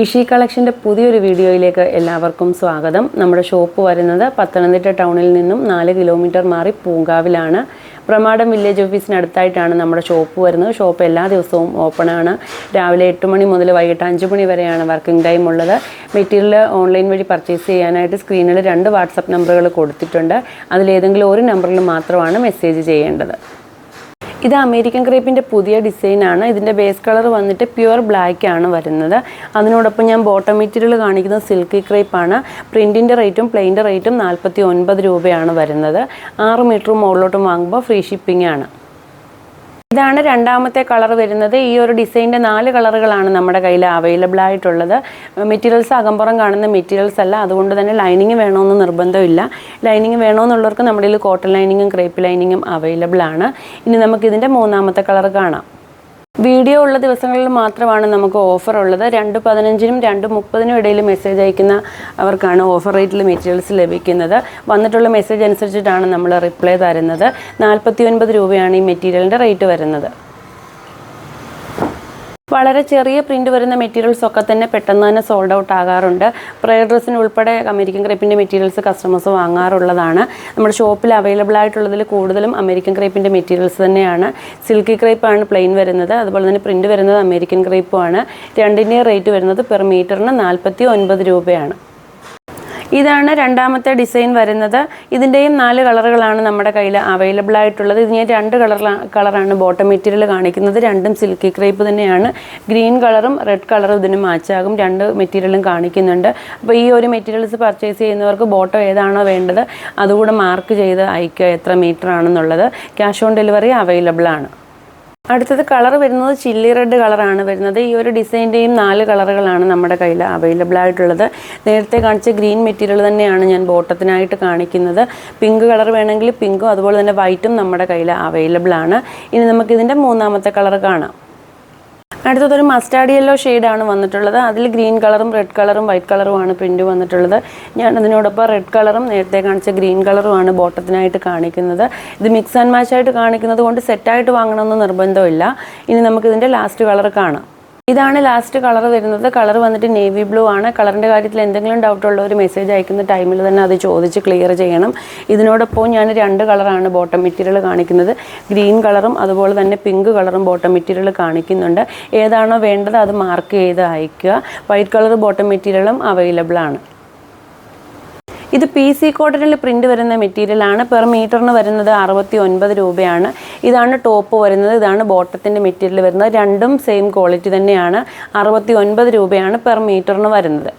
ഇഷി കളക്ഷന്റെ പുതിയൊരു വീഡിയോയിലേക്ക് എല്ലാവർക്കും സ്വാഗതം. നമ്മുടെ ഷോപ്പ് വരുന്നത് പത്തനംതിട്ട ടൗണിൽ നിന്നും നാല് കിലോമീറ്റർ മാറി പൂങ്കാവിലാണ്. പ്രമാടം വില്ലേജ് ഓഫീസിനടുത്തായിട്ടാണ് നമ്മുടെ ഷോപ്പ് വരുന്നത്. ഷോപ്പ് എല്ലാ ദിവസവും ഓപ്പൺ ആണ്. രാവിലെ എട്ട് മണി മുതൽ വൈകിട്ട് അഞ്ച് മണി വരെയാണ് വർക്കിംഗ് ടൈം ഉള്ളത്. മെറ്റീരിയൽ ഓൺലൈൻ വഴി പർച്ചേസ് ചെയ്യാനായിട്ട് സ്ക്രീനിൽ രണ്ട് വാട്സപ്പ് നമ്പറുകൾ കൊടുത്തിട്ടുണ്ട്. അതിലേതെങ്കിലും ഒരു നമ്പറിൽ മാത്രമാണ് മെസ്സേജ് ചെയ്യേണ്ടത്. ഇത് അമേരിക്കൻ ക്രേപ്പിന്റെ പുതിയ ഡിസൈനാണ് ഇതിന്റെ ബേസ് കളർ വന്നിട്ട് പ്യുവർ ബ്ലാക്ക് ആണ് വരുന്നത്. അതിനോടൊപ്പം ഞാൻ ബോട്ടം മെറ്റീരിയൽ കാണിക്കുന്നത് സിൽക്കി ക്രേപ്പാണ് പ്രിന്റിന്റെ റേറ്റും പ്ലെയിന്റെ റേറ്റും നാൽപ്പത്തി രൂപയാണ് വരുന്നത്. ആറ് മീറ്റർ മുകളിലോട്ടും വാങ്ങുമ്പോൾ ഫ്രീ ഷിപ്പിംഗ് ആണ്. ഇതാണ് രണ്ടാമത്തെ കളർ വരുന്നത്. ഈ ഒരു ഡിസൈന്റെ നാല് കളറുകളാണ് നമ്മുടെ കയ്യിൽ അവൈലബിൾ ആയിട്ടുള്ളത്. മെറ്റീരിയൽസ് അകമ്പുറം കാണുന്ന മെറ്റീരിയൽസ് അല്ല. അതുകൊണ്ട് തന്നെ ലൈനിങ് വേണമെന്ന് നിർബന്ധമില്ല. ലൈനിങ് വേണമെന്നുള്ളവർക്ക് നമ്മുടെ കോട്ടൺ ലൈനിങ്ങും ക്രേപ്പ് ലൈനിങ്ങും അവൈലബിൾ ആണ്. ഇനി നമുക്കിതിന്റെ മൂന്നാമത്തെ കളർ കാണാം. വീഡിയോ ഉള്ള ദിവസങ്ങളിൽ മാത്രമാണ് നമുക്ക് ഓഫർ ഉള്ളത്. രണ്ട് പതിനഞ്ചിനും രണ്ട് മുപ്പതിനും ഇടയിൽ മെസ്സേജ് അയക്കുന്ന അവർക്കാണ് ഓഫർ റേറ്റിൽ മെറ്റീരിയൽസ് ലഭിക്കുന്നത്. വന്നിട്ടുള്ള മെസ്സേജ് അനുസരിച്ചിട്ടാണ് നമ്മൾ റിപ്ലൈ തരുന്നത്. നാൽപ്പത്തി രൂപയാണ് ഈ മെറ്റീരിയലിന്റെ റേറ്റ് വരുന്നത്. വളരെ ചെറിയ പ്രിന്റ് വരുന്ന മെറ്റീരിയൽസ് ഒക്കെ തന്നെ പെട്ടെന്ന് തന്നെ സോൾഡ് ഔട്ട് ആകാറുണ്ട്. പ്രയർ ഡ്രസ്സിന് ഉൾപ്പെടെ അമേരിക്കൻ ക്രേപ്പിന്റെ മെറ്റീരിയൽസ് കസ്റ്റമേഴ്സ് വാങ്ങാറുള്ളതാണ്. നമ്മുടെ ഷോപ്പിൽ അവൈലബിൾ ആയിട്ടുള്ളതിൽ കൂടുതലും അമേരിക്കൻ ക്രേപ്പിന്റെ മെറ്റീരിയൽസ് തന്നെയാണ്. സിൽക്കി ക്രേപ്പാണ് പ്ലെയിൻ വരുന്നത്. അതുപോലെ തന്നെ പ്രിന്റ് വരുന്നത് അമേരിക്കൻ ക്രേപ്പുമാണ് രണ്ടിന്റെയും റേറ്റ് വരുന്നത് പെർ മീറ്ററിന് നാൽപ്പത്തി ഒൻപത് രൂപയാണ്. ഇതാണ് രണ്ടാമത്തെ ഡിസൈൻ വരുന്നത്. ഇതിന്റെയും നാല് കളറുകളാണ് നമ്മുടെ കയ്യിൽ അവൈലബിൾ ആയിട്ടുള്ളത്. ഇത് ഞാൻ രണ്ട് കളർ കളറാണ് ബോട്ടം മെറ്റീരിയൽ കാണിക്കുന്നത്. രണ്ടും സിൽക്കി ക്രേപ്പ് തന്നെയാണ്. ഗ്രീൻ കളറും റെഡ് കളറും ഇതിന് മാച്ചാകും രണ്ട് മെറ്റീരിയലും കാണിക്കുന്നുണ്ട്. അപ്പോൾ ഈ ഒരു മെറ്റീരിയൽസ് പർച്ചേസ് ചെയ്യുന്നവർക്ക് ബോട്ടം ഏതാണോ വേണ്ടത് അതുകൂടെ മാർക്ക് ചെയ്ത് അയക്കുക എത്ര മീറ്റർ ആണെന്നുള്ളത്. ക്യാഷ് ഓൺ ഡെലിവറി അവൈലബിൾ ആണ്. അടുത്തത് കളർ വരുന്നത് ചില്ലി റെഡ് കളറാണ് വരുന്നത്. ഈ ഒരു ഡിസൈന്റെയും നാല് കളറുകളാണ് നമ്മുടെ കയ്യിൽ അവൈലബിൾ ആയിട്ടുള്ളത്. നേരത്തെ കാണിച്ച ഗ്രീൻ മെറ്റീരിയൽ തന്നെയാണ് ഞാൻ ബോട്ടത്തിനായിട്ട് കാണിക്കുന്നത്. പിങ്ക് കളർ വേണമെങ്കിൽ പിങ്കും അതുപോലെ തന്നെ വൈറ്റും നമ്മുടെ കയ്യിൽ അവൈലബിൾ ആണ്. ഇനി നമുക്കിതിന്റെ മൂന്നാമത്തെ കളർ കാണാം. അടുത്തതൊരു മസ്റ്റാർഡ് യെല്ലോ ഷെയ്ഡാണ് വന്നിട്ടുള്ളത്. അതിൽ ഗ്രീൻ കളറും റെഡ് കളറും വൈറ്റ് കളറുമാണ് പ്രിന്റ് വന്നിട്ടുള്ളത്. ഞാൻ അതിനോടൊപ്പം റെഡ് കളറും നേരത്തെ കാണിച്ച ഗ്രീൻ കളറുമാണ് ബോട്ടത്തിനായിട്ട് കാണിക്കുന്നത്. ഇത് മിക്സ് ആൻഡ് മാച്ച് ആയിട്ട് കാണിക്കുന്നത് കൊണ്ട് സെറ്റായിട്ട് വാങ്ങണമെന്ന് നിർബന്ധമില്ല. ഇനി നമുക്കിതിന്റെ ലാസ്റ്റ് കളർ കാണാം. ഇതാണ് ലാസ്റ്റ് കളർ വരുന്നത്. കളർ വന്നിട്ട് നേവി ബ്ലൂ ആണ്. കളറിന്റെ കാര്യത്തിൽ എന്തെങ്കിലും ഡൗട്ട് ഉള്ളവർ മെസ്സേജ് അയക്കുന്ന ടൈമിൽ തന്നെ അത് ചോദിച്ച് ക്ലിയർ ചെയ്യണം. ഇതിനോടൊപ്പം ഞാൻ രണ്ട് കളറാണ് ബോട്ടം മെറ്റീരിയൽ കാണിക്കുന്നത്. ഗ്രീൻ കളറും അതുപോലെ തന്നെ പിങ്ക് കളറും ബോട്ടം മെറ്റീരിയൽ കാണിക്കുന്നുണ്ട്. ഏതാണോ വേണ്ടത് അത് മാർക്ക് ചെയ്ത് അയക്കുക വൈറ്റ് കളർ ബോട്ടം മെറ്റീരിയലും അവൈലബിൾ ആണ്. ഇത് പി സി കോട്ടണിൽ പ്രിന്റ് വരുന്ന മെറ്റീരിയലാണ് പെർ മീറ്ററിന് വരുന്നത് അറുപത്തി ഒൻപത് രൂപയാണ്. ഇതാണ് ടോപ്പ് വരുന്നത്. ഇതാണ് ബോട്ടത്തിന്റെ മെറ്റീരിയൽ വരുന്നത്. രണ്ടും സെയിം ക്വാളിറ്റി തന്നെയാണ്. അറുപത്തി ഒൻപത് രൂപയാണ് പെർ മീറ്ററിന് വരുന്നത്.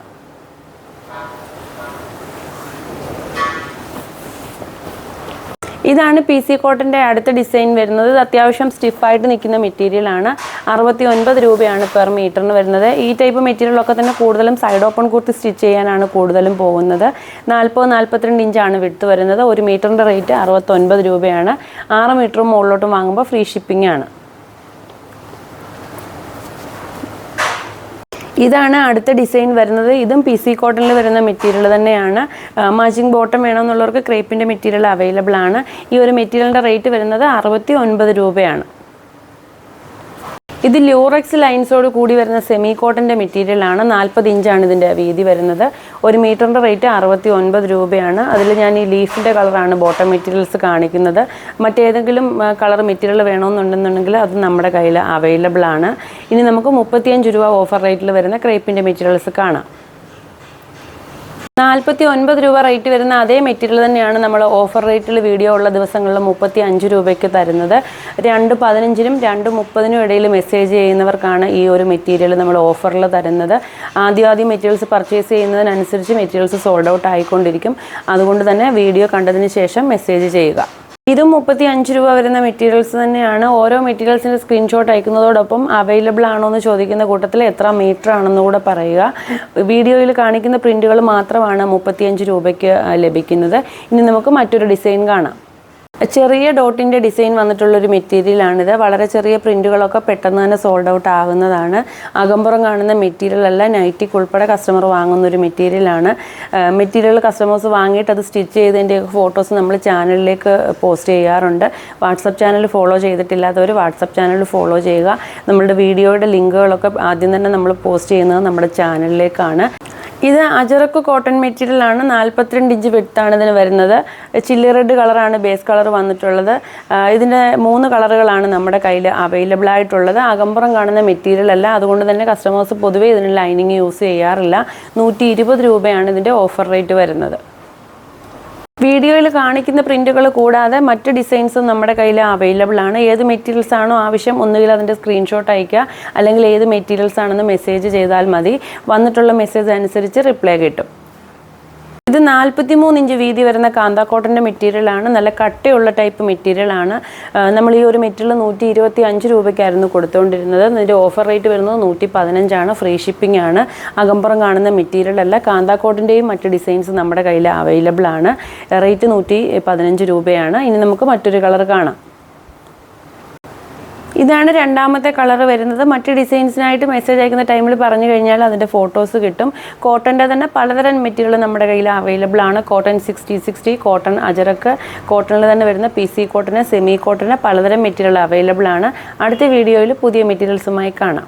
ഇതാണ് പി സി കോട്ടന്റെ അടുത്ത ഡിസൈൻ വരുന്നത്. ഇത് അത്യാവശ്യം സ്റ്റിഫായിട്ട് നിൽക്കുന്ന മെറ്റീരിയലാണ് അറുപത്തി ഒൻപത് രൂപയാണ് പെർ മീറ്ററിന് വരുന്നത്. ഈ ടൈപ്പ് മെറ്റീരിയലൊക്കെ തന്നെ കൂടുതലും സൈഡ് ഓപ്പൺ കുർത്തി സ്റ്റിച്ച് ചെയ്യാനാണ് കൂടുതലും പോകുന്നത്. നാൽപ്പത് നാൽപ്പത്തിരണ്ട് ഇഞ്ചാണ് വിട്ട് വരുന്നത്. ഒരു മീറ്ററിന്റെ റേറ്റ് അറുപത്തൊൻപത് രൂപയാണ്. ആറ് മീറ്ററും മുകളിലോട്ടും വാങ്ങുമ്പോൾ ഫ്രീ ഷിപ്പിംഗ് ആണ്. ഇതാണ് അടുത്ത ഡിസൈൻ വരുന്നത്. ഇതും പി സി കോട്ടണിൽ വരുന്ന മെറ്റീരിയൽ തന്നെയാണ്. മാച്ചിങ് ബോട്ടം വേണമെന്നുള്ളവർക്ക് ക്രേപ്പിന്റെ മെറ്റീരിയൽ അവൈലബിൾ ആണ്. ഈ ഒരു മെറ്റീരിയലിന്റെ റേറ്റ് വരുന്നത് അറുപത്തി ഒൻപത് രൂപയാണ്. ഇത് ല്യൂറക്സ് ലൈൻസോട് കൂടി വരുന്ന സെമി കോട്ടന്റെ മെറ്റീരിയലാണ് നാൽപ്പത് ഇഞ്ചാണ് ഇതിന്റെ വീതി വരുന്നത്. ഒരു മീറ്ററിന്റെ റേറ്റ് അറുപത്തി ഒൻപത് രൂപയാണ്. അതിൽ ഞാൻ ഈ ലീഫിന്റെ കളറാണ് ബോട്ടം മെറ്റീരിയൽസ് കാണിക്കുന്നത്. മറ്റേതെങ്കിലും കളർ മെറ്റീരിയൽ വേണമെന്നുണ്ടെന്നുണ്ടെങ്കിൽ അത് നമ്മുടെ കയ്യിൽ അവൈലബിൾ ആണ്. ഇനി നമുക്ക് മുപ്പത്തിയഞ്ച് രൂപ ഓഫർ റേറ്റിൽ വരുന്ന ക്രേപ്പിന്റെ മെറ്റീരിയൽസ് കാണാം. നാൽപ്പത്തി ഒൻപത് രൂപ റേറ്റ് വരുന്ന അതേ മെറ്റീരിയൽ തന്നെയാണ് നമ്മൾ ഓഫർ റേറ്റിൽ വീഡിയോ ഉള്ള ദിവസങ്ങളിൽ മുപ്പത്തി അഞ്ച് രൂപയ്ക്ക് തരുന്നത്. രണ്ട് പതിനഞ്ചിനും രണ്ട് മുപ്പതിനും ഇടയിൽ മെസ്സേജ് ചെയ്യുന്നവർക്കാണ് ഈ ഒരു മെറ്റീരിയൽ നമ്മൾ ഓഫറിൽ തരുന്നത്. ആദ്യം ആദ്യം മെറ്റീരിയൽസ് പർച്ചേസ് ചെയ്യുന്നതിനനുസരിച്ച് മെറ്റീരിയൽസ് സോൾഡ് ഔട്ട് ആയിക്കൊണ്ടിരിക്കും. അതുകൊണ്ട് തന്നെ വീഡിയോ കണ്ടതിന് ശേഷം മെസ്സേജ് ചെയ്യുക. ഇതും മുപ്പത്തി അഞ്ച് രൂപ വരുന്ന മെറ്റീരിയൽസ് തന്നെയാണ്. ഓരോ മെറ്റീരിയൽസിന്റെ സ്ക്രീൻഷോട്ട് അയക്കുന്നതോടൊപ്പം അവൈലബിൾ ആണോ എന്ന് ചോദിക്കുന്ന കൂട്ടത്തിൽ എത്ര മീറ്റർ ആണെന്ന് കൂടെ പറയുക. വീഡിയോയിൽ കാണിക്കുന്ന പ്രിന്റുകൾ മാത്രമാണ് മുപ്പത്തിയഞ്ച് രൂപയ്ക്ക് ലഭിക്കുന്നത്. ഇനി നമുക്ക് മറ്റൊരു ഡിസൈൻ കാണാം. ചെറിയ ഡോട്ടിന്റെ ഡിസൈൻ വന്നിട്ടുള്ളൊരു മെറ്റീരിയലാണിത് വളരെ ചെറിയ പ്രിന്റുകളൊക്കെ പെട്ടെന്ന് തന്നെ സോൾഡ് ഔട്ട് ആകുന്നതാണ്. അകമ്പുറം കാണുന്ന മെറ്റീരിയൽ അല്ല നൈറ്റിക്ക് ഉൾപ്പെടെ കസ്റ്റമർ വാങ്ങുന്ന ഒരു മെറ്റീരിയലാണ് മെറ്റീരിയൽ കസ്റ്റമേഴ്സ് വാങ്ങിയിട്ട് അത് സ്റ്റിച്ച് ചെയ്തതിന്റെ ഫോട്ടോസ് നമ്മൾ ചാനലിലേക്ക് പോസ്റ്റ് ചെയ്യാറുണ്ട്. വാട്സപ്പ് ചാനൽ ഫോളോ ചെയ്തിട്ടില്ലാത്തവർ വാട്സപ്പ് ചാനൽ ഫോളോ ചെയ്യുക. നമ്മളുടെ വീഡിയോയുടെ ലിങ്കുകളൊക്കെ ആദ്യം തന്നെ നമ്മൾ പോസ്റ്റ് ചെയ്യുന്നത് നമ്മുടെ ചാനലിലേക്കാണ്. ഇത് അജറക്ക് കോട്ടൺ മെറ്റീരിയൽ ആണ്. നാൽപ്പത്തിരണ്ട് ഇഞ്ച് വെട്ടാണ് ഇതിന് വരുന്നത്. ചില്ലി റെഡ് കളറാണ് ബേസ് കളർ വന്നിട്ടുള്ളത്. ഇതിന്റെ മൂന്ന് കളറുകളാണ് നമ്മുടെ കയ്യിൽ അവൈലബിൾ ആയിട്ടുള്ളത്. അകമ്പുറം കാണുന്ന മെറ്റീരിയൽ അല്ല. അതുകൊണ്ട് തന്നെ കസ്റ്റമേഴ്സ് പൊതുവേ ഇതിന് ലൈനിങ് യൂസ് ചെയ്യാറില്ല. നൂറ്റി രൂപയാണ് ഇതിന്റെ ഓഫർ റേറ്റ് വരുന്നത്. വീഡിയോയിൽ കാണിക്കുന്ന പ്രിന്റുകൾ കൂടാതെ മറ്റ് ഡിസൈൻസും നമ്മുടെ കയ്യിൽ അവൈലബിൾ ആണ്. ഏത് മെറ്റീരിയൽസ് ആണോ ആവശ്യം ഒന്നുകിൽ അതിന്റെ സ്ക്രീൻഷോട്ട് അയക്കുക അല്ലെങ്കിൽ ഏത് മെറ്റീരിയൽസ് ആണെന്ന് മെസ്സേജ് ചെയ്താൽ മതി. വന്നിട്ടുള്ള മെസ്സേജ് അനുസരിച്ച് റിപ്ലൈ കിട്ടും. ഇത് നാൽപ്പത്തി മൂന്ന് ഇഞ്ച് വീതി വരുന്ന കാന്താ കോട്ടന്റെ മെറ്റീരിയലാണ് നല്ല കട്ടയുള്ള ടൈപ്പ് മെറ്റീരിയലാണ് നമ്മൾ ഈ ഒരു മെറ്റീരിയൽ നൂറ്റി ഇരുപത്തി അഞ്ച് രൂപയ്ക്കായിരുന്നു കൊടുത്തുകൊണ്ടിരുന്നത് ഇതിന്റെ ഓഫർ റേറ്റ് വരുന്നത് നൂറ്റി പതിനഞ്ചാണ് ഫ്രീ ഷിപ്പിംഗ് ആണ്. അകമ്പുറം കാണുന്ന മെറ്റീരിയൽ അല്ല. കാന്താ കോട്ടന്റെയും മറ്റ് ഡിസൈൻസ് നമ്മുടെ കയ്യിൽ അവൈലബിൾ ആണ്. റേറ്റ് നൂറ്റി പതിനഞ്ച് രൂപയാണ്. ഇനി നമുക്ക് മറ്റൊരു കളർ കാണാം. ഇതാണ് രണ്ടാമത്തെ കളർ വരുന്നത്. മറ്റ് ഡിസൈൻസിനായിട്ട് മെസ്സേജ് അയക്കുന്ന ടൈമിൽ പറഞ്ഞു കഴിഞ്ഞാൽ അതിന്റെ ഫോട്ടോസ് കിട്ടും. കോട്ടന്റെ തന്നെ പലതരം മെറ്റീരിയൽ നമ്മുടെ കയ്യിൽ അവൈലബിൾ ആണ്. കോട്ടൺ സിക്സ്റ്റി സിക്സ്റ്റി കോട്ടൺ അജറക്ക്. കോട്ടണിൽ തന്നെ വരുന്ന പി സി കോട്ടന് സെമി കോട്ടന് പലതരം മെറ്റീരിയൽ അവൈലബിൾ ആണ്. അടുത്ത വീഡിയോയിൽ പുതിയ മെറ്റീരിയൽസുമായി കാണാം.